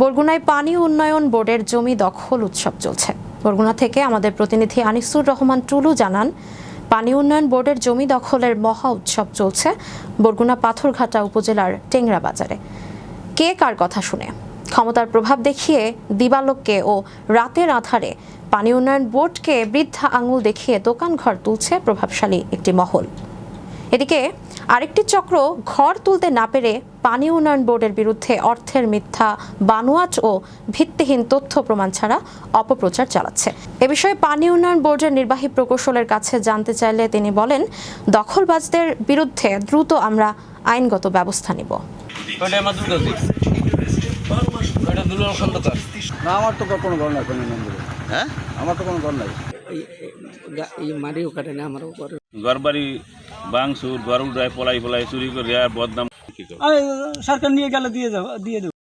বরগুনায় পানি উন্নয়ন বোর্ডের জমি দখল উৎসব চলছে। বরগুনা থেকে আমাদের প্রতিনিধি আনিসুর রহমান টুলু জানান, পানি উন্নয়ন বোর্ডের জমি দখলের মহা উৎসব চলছে বরগুনা পাথরঘাটা উপজেলার টেংরা বাজারে। কে কার কথা শুনে? ক্ষমতার প্রভাব দেখিয়ে দিবালোককে ও রাতের আধারে পানি উন্নয়ন বোর্ডকে বৃদ্ধা আঙুল দেখিয়ে দোকানঘর তুলছে প্রভাবশালী একটি মহল। এদিকে আরেকটি চক্র ঘর তুলতে না পেরে পানি উন্নয়ন বোর্ডের বিরুদ্ধে অর্থের মিথ্যা বানোয়াট ও ভিত্তিহীন তথ্য প্রমাণ ছাড়া অপপ্রচার চালাচ্ছে। এ বিষয়ে পানি উন্নয়ন বোর্ডের নির্বাহী প্রকৌশলের কাছে জানতে চাইলে তিনি বলেন দখলবাজদের বিরুদ্ধে দ্রুত আমরা আইনগত ব্যবস্থা নিব। আমার না তো কোনো ঘর নাই কোনো হ্যাঁ? আমার তো কোনো ঘর নাই। এই গা- কাটে না আমারও করে ঘরবাড়ি ভাঙচুর ঘর উঠায় পলাই পলাই চুরি করে আর বদনাম সরকার নিয়ে গেলে দিয়ে যাব দিয়ে দেবো।